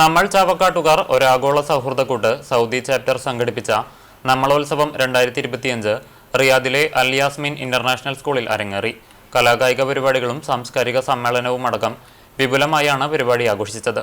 നമ്മൾ ചാവക്കാട്ടുകാർ ഒരാഗോള സൗഹൃദ കൂട്ട് സൗദി ചാപ്റ്റർ സംഘടിപ്പിച്ച നമ്മളോത്സവം രണ്ടായിരത്തി ഇരുപത്തിയഞ്ച് റിയാദിലെ അൽയാസ്മിൻ ഇന്റർനാഷണൽ സ്കൂളിൽ അരങ്ങേറി. കലാകായിക പരിപാടികളും സാംസ്കാരിക സമ്മേളനവും അടക്കം വിപുലമായാണ് പരിപാടി ആഘോഷിച്ചത്.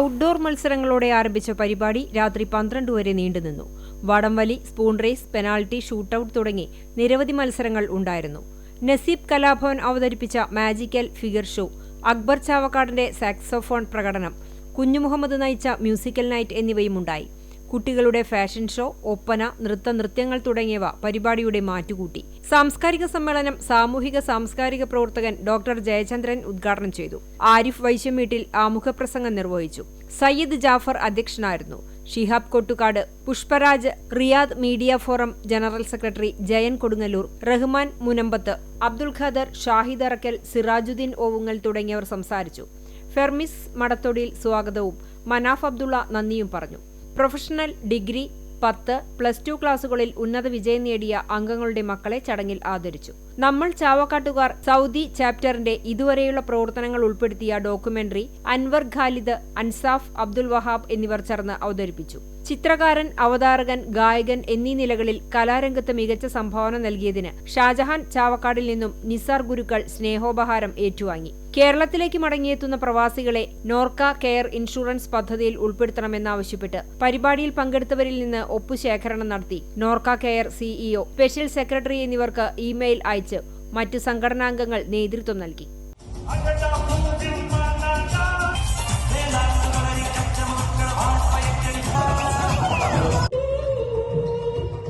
ഔട്ട്ഡോർ മത്സരങ്ങളോടെ ആരംഭിച്ച പരിപാടി രാത്രി പന്ത്രണ്ട് വരെ നീണ്ടുനിന്നു വടംവലി സ്പൂൺ റേസ് പെനാൾട്ടി ഷൂട്ടൌട്ട് തുടങ്ങി നിരവധി മത്സരങ്ങൾ ഉണ്ടായിരുന്നു. നസീബ് കലാഭവൻ അവതരിപ്പിച്ച മാജിക്കൽ ഫിഗർ ഷോ അക്ബർ ചാവക്കാടിന്റെ സാക്സോഫോൺ പ്രകടനം കുഞ്ഞു മുഹമ്മദ് നയിച്ച മ്യൂസിക്കൽ നൈറ്റ് എന്നിവയുമുണ്ടായി. കുട്ടികളുടെ ഫാഷൻ ഷോ ഒപ്പന നൃത്ത നൃത്യങ്ങൾ തുടങ്ങിയവ പരിപാടിയുടെ മാറ്റുകൂട്ടി. സാംസ്കാരിക സമ്മേളനം സാമൂഹിക സാംസ്കാരിക പ്രവർത്തകൻ ഡോക്ടർ ജയചന്ദ്രൻ ഉദ്ഘാടനം ചെയ്തു. ആരിഫ് വൈശ്യമീട്ടിൽ ആമുഖപ്രസംഗം നിർവഹിച്ചു. സയ്യിദ് ജാഫർ അധ്യക്ഷനായിരുന്നു. Shihab Kottukad Pushparaj Riyadh media forum general secretary Jayan Kodungallur Rahman Munambath Abdul Khader Shahid Arakkal Sirajuddin Ovungal തുടങ്ങിയവർ സംസാരിച്ചു. ഫെർമിസ് മടത്തൊടിയിൽ സ്വാഗതവും മനാഫ് അബ്ദുള്ള നന്ദിയും പറഞ്ഞു. പ്രൊഫഷണൽ ഡിഗ്രി പത്ത് പ്ലസ് ടു ക്ലാസുകളിൽ ഉന്നത വിജയം നേടിയ അംഗങ്ങളുടെ മക്കളെ ചടങ്ങിൽ ആദരിച്ചു. നമ്മൾ ചാവക്കാട്ടുകാർ സൗദി ചാപ്റ്ററിന്റെ ഇതുവരെയുള്ള പ്രവർത്തനങ്ങൾ ഉൾപ്പെടുത്തിയ ഡോക്യുമെന്ററി അൻവർ ഖാലിദ് അൻസാഫ് അബ്ദുൽ വഹാബ് എന്നിവർ ചേർന്ന് അവതരിപ്പിച്ചു. ചിത്രകാരൻ അവതാരകൻ ഗായകൻ എന്നീ നിലകളിൽ കലാരംഗത്ത് മികച്ച സംഭാവന നൽകിയതിന് ഷാജഹാൻ ചാവക്കാടിൽ നിന്നും നിസാർ ഗുരുക്കൾ സ്നേഹോപഹാരം ഏറ്റുവാങ്ങി. കേരളത്തിലേക്ക് മടങ്ങിയെത്തുന്ന പ്രവാസികളെ നോർക്ക കെയർ ഇൻഷുറൻസ് പദ്ധതിയിൽ ഉൾപ്പെടുത്തണമെന്നാവശ്യപ്പെട്ട് പരിപാടിയിൽ പങ്കെടുത്തവരിൽ നിന്ന് ഒപ്പുശേഖരണം നടത്തി. NORKA care CEO special secretary എന്നിവർക്ക് ഇമെയിൽ അയച്ച് മറ്റ് സംഘടനാംഗങ്ങൾ നേതൃത്വം നൽകി.